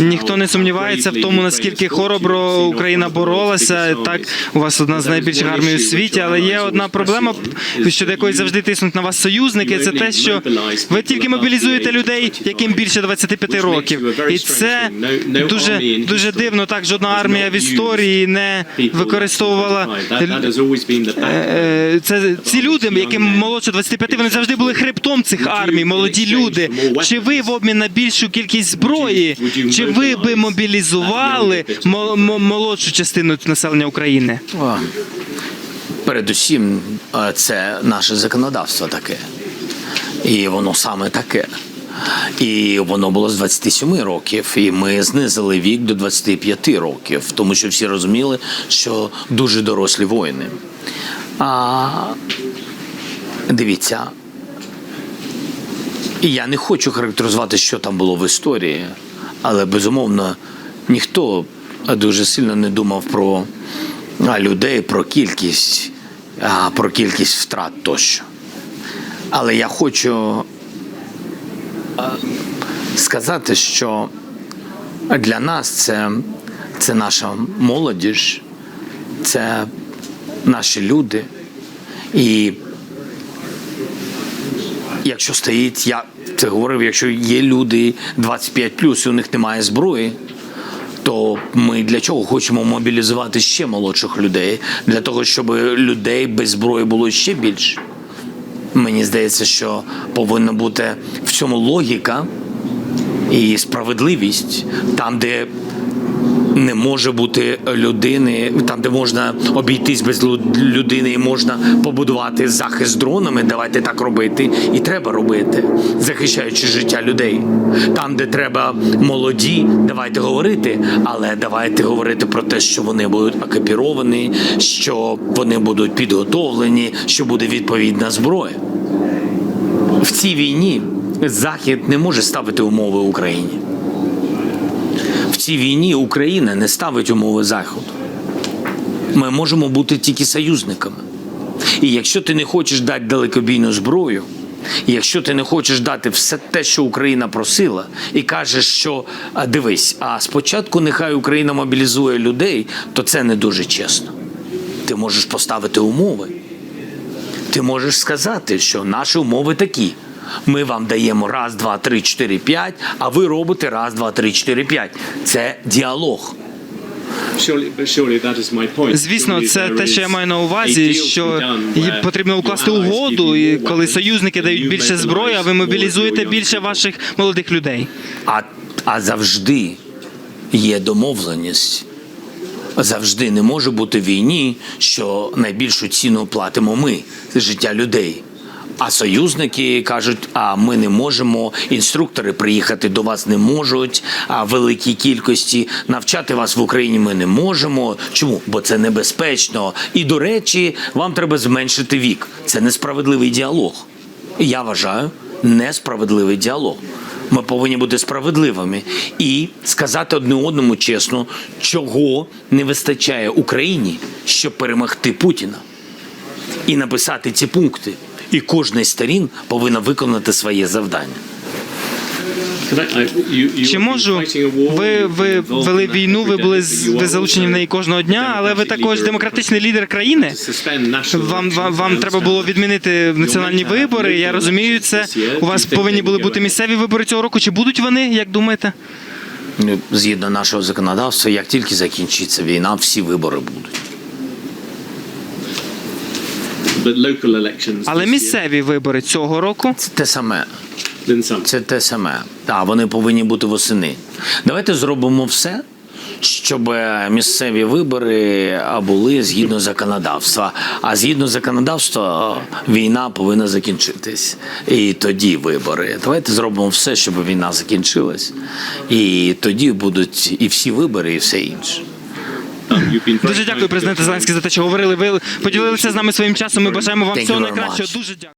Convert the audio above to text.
Ніхто не сумнівається в тому, наскільки хоробро Україна боролася. Так, у вас одна з найбільших армій у світі, але є одна проблема, щодо якої завжди тиснуть на вас союзники. Це те, що ви тільки мобілізуєте людей, яким більше 25 років, і це дуже дуже дивно. Так, жодна армія в історії не використовувала Е, це ці люди, яким молодше 25, вони завжди були хребтом цих армій, молоді люди. Чи ви в обмін на більшу кількість зброї, чи ви би мобілізували мо- мо- молодшу частину населення України? Передусім, е, це наше законодавство таке. І воно саме таке. І воно було з 27 років, і ми знизили вік до 25 років, тому що всі розуміли, що дуже дорослі воїни. А дивіться, і я не хочу характеризувати, що там було в історії, але безумовно ніхто дуже сильно не думав про людей, про кількість, про кількість втрат тощо. Але я хочу сказати, що для нас це, це наша молодіж, це наші люди. І якщо стоїть, я це говорив, якщо є люди 25 і у них немає зброї, то ми для чого хочемо мобілізувати ще молодших людей? Для того, щоб людей без зброї було ще більше. Мені здається, що повинна бути в цьому логіка і справедливість там, де не може бути людини, там, де можна обійтись без людини і можна побудувати захист дронами. Давайте так робити, і треба робити, захищаючи життя людей. Там, де треба молоді, давайте говорити, але давайте говорити про те, що вони будуть екіпіровані, що вони будуть підготовлені, що буде відповідна зброя. В цій війні Захід не може ставити умови Україні. Цій війні Україна не ставить умови Заходу. Ми можемо бути тільки союзниками. І якщо ти не хочеш дати далекобійну зброю, якщо ти не хочеш дати все те, що Україна просила, і кажеш, що дивись, а спочатку нехай Україна мобілізує людей, то це не дуже чесно. Ти можеш поставити умови. Ти можеш сказати, що наші умови такі. Ми вам даємо раз, два, три, чотири, п'ять, а ви робите раз, два, три, чотири, п'ять. Це діалог. Звісно, це те, що я маю на увазі, що потрібно укласти угоду, і коли союзники дають більше зброї, а ви мобілізуєте більше ваших молодих людей. А, а завжди є домовленість. Завжди не може бути війні, що найбільшу ціну платимо ми життя людей. А союзники кажуть, а ми не можемо, інструктори приїхати до вас не можуть, а великій кількості навчати вас в Україні ми не можемо. Чому? Бо це небезпечно. І до речі, вам треба зменшити вік. Це несправедливий діалог. Я вважаю, несправедливий діалог. Ми повинні бути справедливими і сказати одне одному чесно, чого не вистачає Україні, щоб перемогти Путіна, і написати ці пункти. І кожна з сторін повинна виконати своє завдання. Чи можу ви, ви вели війну? Ви були ви залучені в неї кожного дня, але ви також демократичний лідер країни. Вам, вам вам треба було відмінити національні вибори. Я розумію це. У вас повинні були бути місцеві вибори цього року. Чи будуть вони? Як думаєте? Ну, Згідно нашого законодавства, як тільки закінчиться війна, всі вибори будуть. Але місцеві вибори цього року Це те саме. Це те саме. Так, вони повинні бути восени. Давайте зробимо все, щоб місцеві вибори були згідно законодавства. А згідно законодавства війна повинна закінчитись. І тоді вибори. Давайте зробимо все, щоб війна закінчилась. І тоді будуть і всі вибори, і все інше. Дуже дякую, президенте Зеленський, за те, що говорили. Ви поділилися з нами своїм часом. Ми бажаємо вам всього найкращого. Дуже дякую.